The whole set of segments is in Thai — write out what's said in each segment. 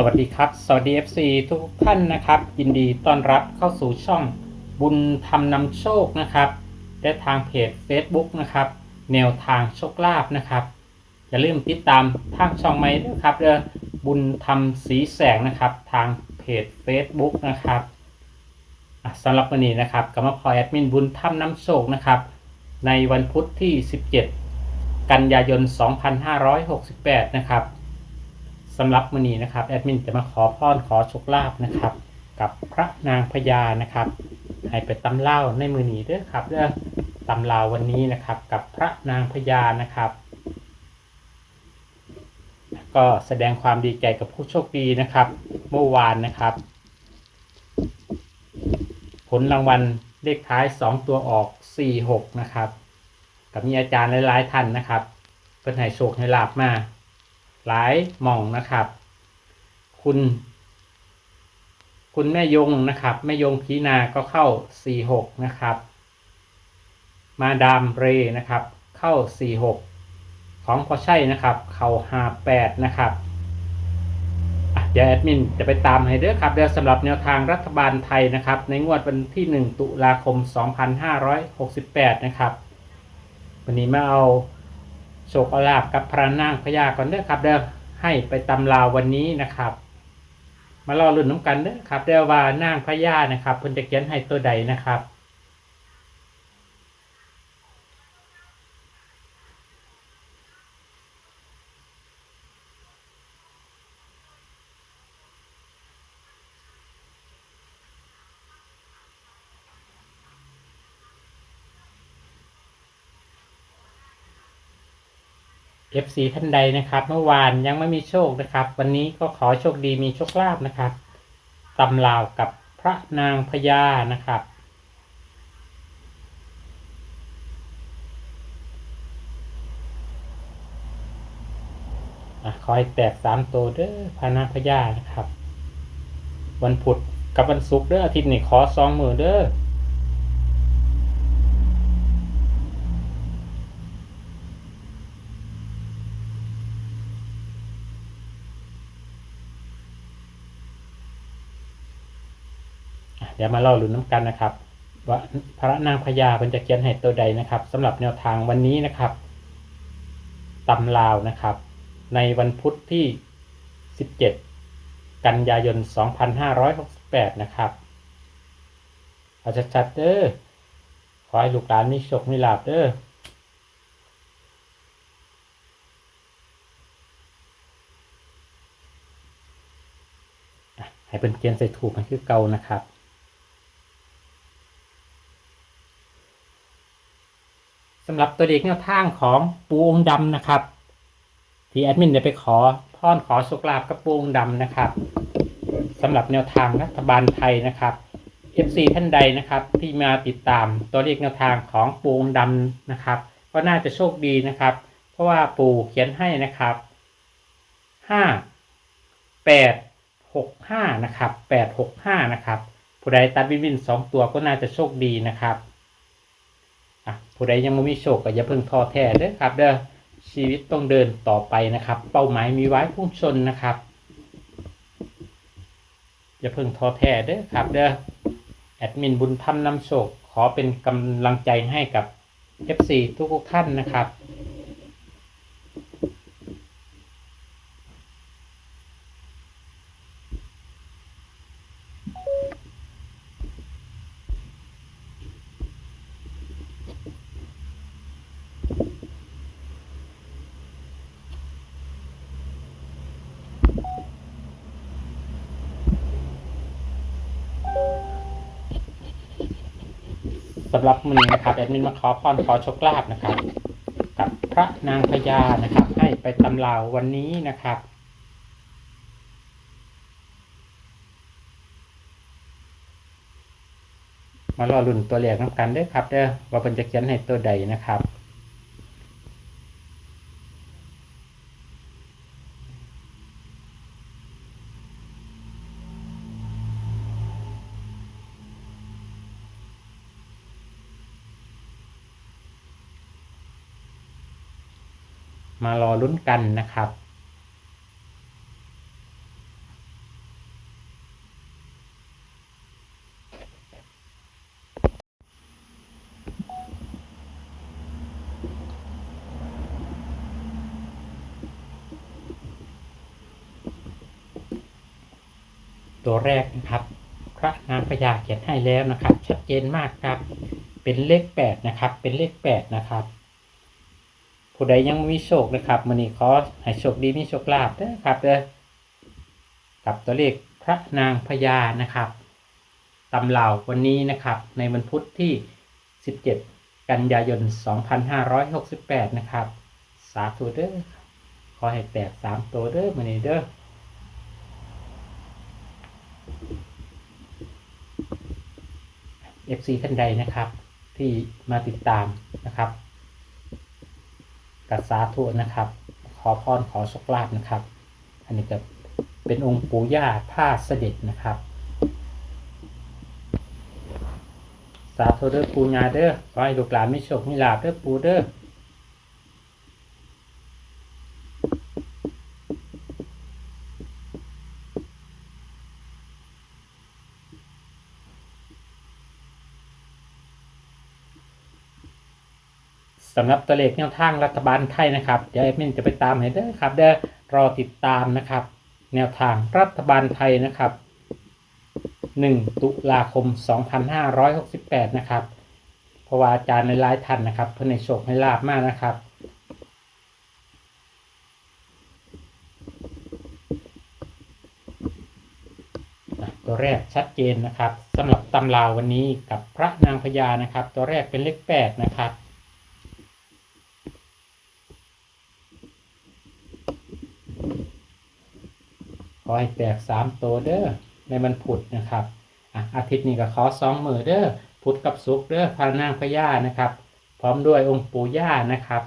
สวัสดีครับ สวัสดี FC ทุกท่านนะครับ ยินดีต้อนรับเข้าสู่ช่องบุญธรรมนำโชคนะครับ และทางเพจ Facebook นะครับ แนวทางโชคลาภนะครับ อย่าลืมติดตามทางช่องใหม่ด้วยครับเด้อบุญธรรมสีแสงนะครับ ทางเพจ Facebook นะครับสำหรับวันนี้นะครับก็มาพอแอดมินบุญธรรมนำโชคนะครับ ในวันพุธที่ 17 กันยายน 2568 นะครับ สำหรับมือนี้นะครับแอดมินจะมาขอพรขอโชคลาภนะครับ กับพระนางพญานะครับ ให้ไปตำเล่าในมือนี้ด้อครับเด้อตำลาววันนี้นะครับ กับพระนางพญานะครับ ก็แสดงความดีใจกับผู้โชคดีนะครับ เมื่อวานนะครับ ผลรางวัลเลขท้าย 2 ตัวออก 46 นะครับ กับมีอาจารย์หลายๆท่านนะครับเพื่อให้โชคให้ลาบมา หลายหม่องนะครับ คุณ คุณแม่ยงนะครับแม่ยงพีนาก็เข้า 46 นะครับ มาดามเรนะครับ เข้า 46 ของพอใช่นะครับ เข้า 58 นะครับเดี๋ยวแอดมินจะไปตามให้เด้อครับเดี๋ยวสำหรับแนวทางรัฐบาลไทยนะครับ ในงวดวันที่ 1 ตุลาคม 2568 นะครับ วันนี้มาเอา โชคเอาลาบกับพระนางพญาก่อนเด้อครับเด้อให้ไปตำลาววันนี้นะครับ มารอรุ่นน้ำกันเด้อครับเด้อว่านางพญานะครับเพิ่นจะเขียนให้ตัวใดนะครับ FC ท่านใดนะครับ เมื่อวานยังไม่มีโชคนะครับ วันนี้ก็ขอโชคดีมีโชคลาภนะครับตำลาวกับพระนางพญานะครับขอให้แตกสามตัวเด้อพระนางพญานะครับ วันพุธกับวันศุกร์เด้ออาทิตย์นี้ขอสองมือเด้อ เดี๋ยวมาเล่าลุ้นน้ำกันนะครับ ว่าพระนางพญาเป็นจะเขียนให้ตัวใดนะครับสำหรับแนวทางวันนี้นะครับตำลาวนะครับ ในวันพุธที่ 17 กันยายน 2568 นะครับเอาชัดๆเด้อขอให้ลูกหลานมีโชคมีลาภเด้อให้เป็นเขียนใส่ถูกมันคือเก่านะครับ สำหรับตัวเลขแนวทางของปูองค์ดำนะครับ ที่แอดมินได้ไปขอพรขอโชคลาภกับปูองค์ดำนะครับสำหรับแนวทางรัฐบาลไทยนะครับ FC ท่านใดนะครับ ที่มาติดตามตัวเลขแนวทางของปูองค์ดำนะครับ ก็น่าจะโชคดีนะครับ เพราะว่าปูเขียนให้นะครับห้าแปดหกห้านะครับแปดหกห้านะครับผู้ใดตัดวินวินสองตัวก็น่าจะโชคดีนะครับ ผู้ใดยังไม่มีโชคก็อย่าเพิ่งท้อแท้เด้อครับ เด้อชีวิตต้องเดินต่อไปนะครับ เป้าหมายมีไว้พุ่งชนนะครับอย่าเพิ่งท้อแท้เด้อครับ เด้อแอดมินบุญธรรมนำโชคขอเป็นกำลังใจให้กับ FC ทุกๆท่านนะครับำหรับมือนนะครับแอดมินมาขอพรขอโชคลาภนะครับ กับพระนางพญานะครับ ให้ไปตำลาววันนี้นะครับมารอลุ่นตัวเลขน้ำกันด้อครับเด้อว่าเป็นจะเขียนให้ตัวใดนะครับาลอลุ้นกันนะครับ ตัวแรกนะครับ พระนางพญาเขียนให้แล้วนะครับ ชัดเจนมากครับ เป็นเลขแปดนะครับ เป็นเลขแปดนะครับ ผู้ใดยังมีโชคนะครับมันนี้ขอให้โชคดีมีโชคลาภเด้อครับเด้อกับตัวเลขพระนางพญานะครับตำเหล่าวันนี้นะครับ ในวันพุธที่ 17 กันยายน 2568 นะครับ สาธุเด้อขอให้แตกสามตัวเด้อมันนี้เด้อ FC ท่านใดนะครับ ที่มาติดตามนะครับ กัสาธุนะครับ ขอพรขอสุขลาภนะครับ อันนี้ก็เป็นองค์ปู่ย่าผ้าเสด็จนะครับ สาธุเด้อปูญาเด้อขอให้ลูกหลานไม่โชคไม่ลาภเด้อปูเด้อ สำหรับตัวเลขแนวทางรัฐบาลไทยนะครับ เดี๋ยวเอฟมินจะไปตามให้เด้อครับเด้อรอติดตามนะครับ แนวทางรัฐบาลไทยนะครับ 1 ตุลาคม 2568 นะครับเพราะว่าอาจารย์ในหลายท่านนะครับเพื่อในโชคให้ลาบมากนะครับตัวแรกชัดเจนนะครับสำหรับตำราวันนี้กับพระนางพญานะครับ ตัวแรกเป็นเลขแปดนะครับ อให้แตกสามตัวเด้อในมันผุดนะครับอาทิตย์นี้ก็ขอสองมือเด้อพุธกับสุกเด้อพระนางพญานะครับ พร้อมด้วยองค์ปู่ย่านะครับ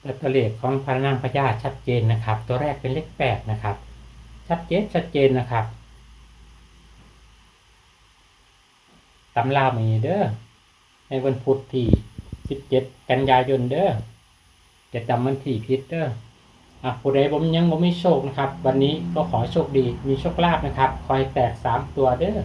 แต่ตัวเลขของพระนางพญาชัดเจนนะครับ ตัวแรกเป็นเลขแปดนะครับ ชัดเจนชัดเจนนะครับตำรามีเด้อในวันพุธที่17กันยายนเด้อจะจำวันที่ผิดเด้ออะผู้ใดผมยังผมไม่โชคนะครับ วันนี้ก็ขอโชคดีมีโชคลาภนะครับ คอยแตกสามตัวเด้อ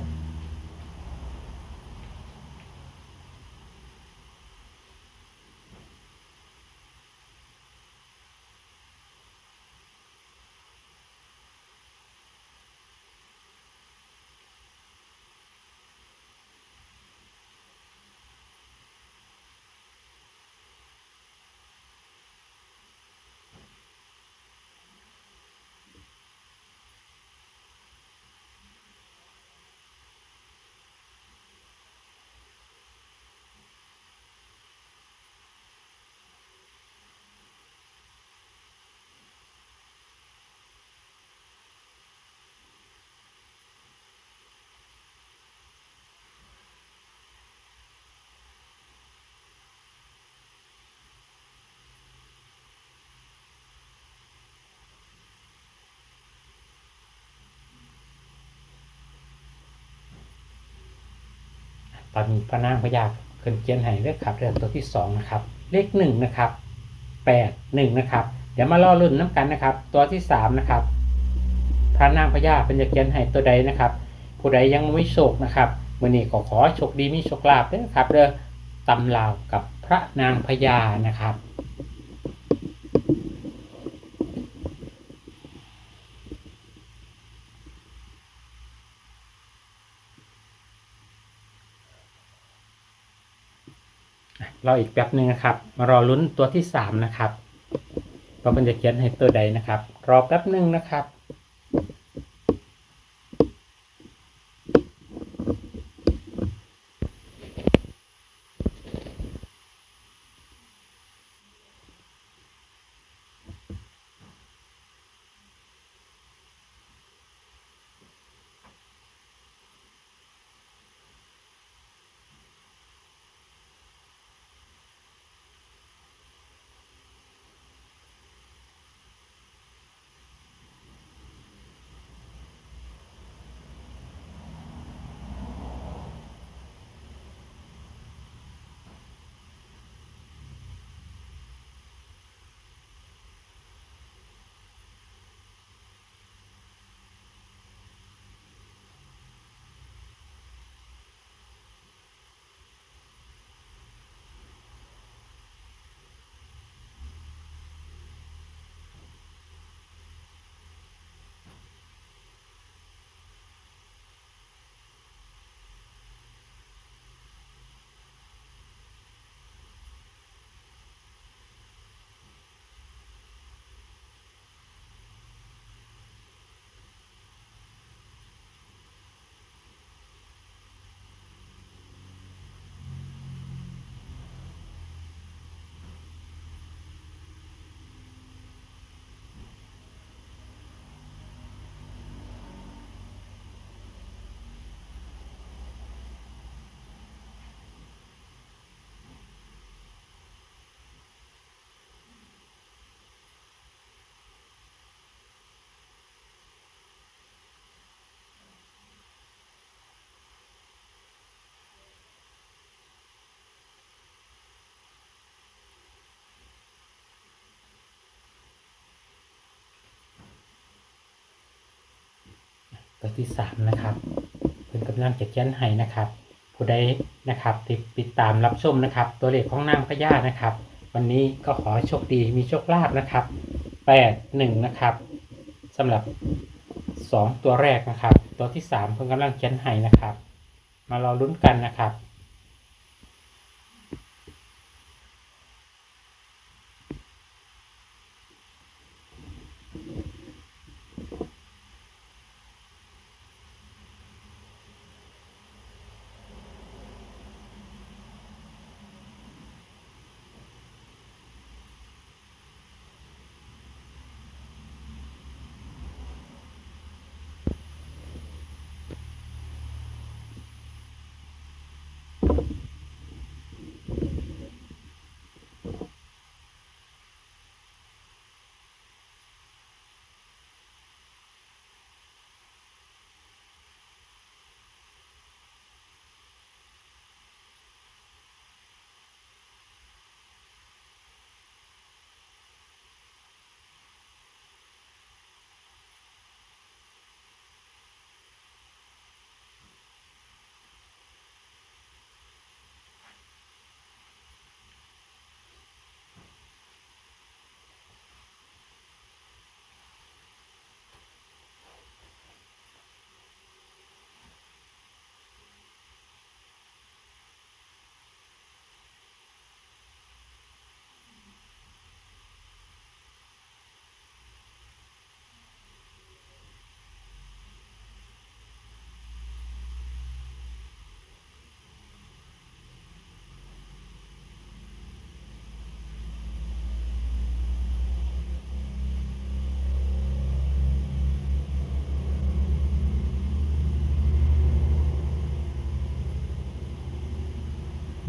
ตอนนี้พระนางพญาเขินเกียนให้เลือกขับเรือตัวที่สองนะครับ เลขหนึ่งนะครับแปดหนึ่งนะครับเดี๋ยวมาล่อรุ่นน้ำกันนะครับ ตัวที่สามนะครับพระนางพญาเป็นจะเจียนให้ตัวใดนะครับ ผู้ใดยังไม่โชคนะครับมื่อนี้ขอขอโชคดีมีโชคลาภด้วยนะครับเรือตำลาวกับพระนางพญานะครับ รออีกแป๊บหนึ่งนะครับ มารอลุ้นตัวที่สามนะครับเรามันจะเขียนให้ตัวใดนะครับ รอแป๊บหนึ่งนะครับ ตัวที่สามนะครับเพิ่นกำลังจะเขียนให้นะครับ ผู้ใดนะครับติดติดตามรับชมนะครับ ตัวเลขของนางพญานะครับ วันนี้ก็ขอให้โชคดีมีโชคลาภนะครับแปดหนึ่งนะครับสำหรับสองตัวแรกนะครับ ตัวที่สามเพิ่งกำลังเขียนให้นะครับ มารอลุ้นกันนะครับ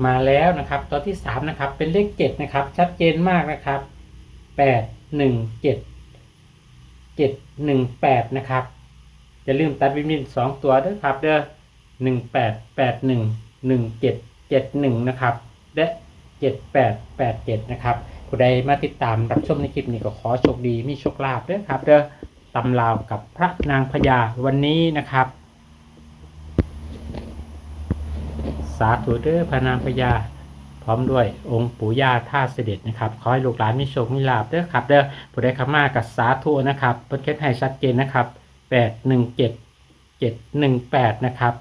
มาแล้วนะครับ ตัวที่สามนะครับ เป็นเลขเจ็ดนะครับ ชัดเจนมากนะครับแปดหนึ่งเจ็ดเจ็ดหนึ่งแปดนะครับอย่าลืมตัดวินวินสองตัวด้วยครับเด้อหนึ่งแปดแปดหนึ่งหนึ่งเจ็ดเจ็ดหนึ่งนะครับและเจ็ดแปดแปดเจ็ดนะครับผู้ใดมาติดตามรับชมในคลิปนี้ก็ขอโชคดีมีโชคลาภด้วยครับเด้อตำราวกับพระนางพญาวันนี้นะครับ สาธุเด้อพระนางพญาพร้อมด้วยองค์ปู่ย่าท่าเสด็จนะครับขอให้ลูกหลานมีโชคมีลาภเด้อครับเด้อผู้ใดขามากับสาธุนะครับเปิดเคสให้ชัดเจนนะครับแปดหนึ่งเจ็ดเจ็ดหนึ่งแปดนะครับ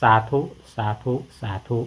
สาธุ สาธุ สาธุ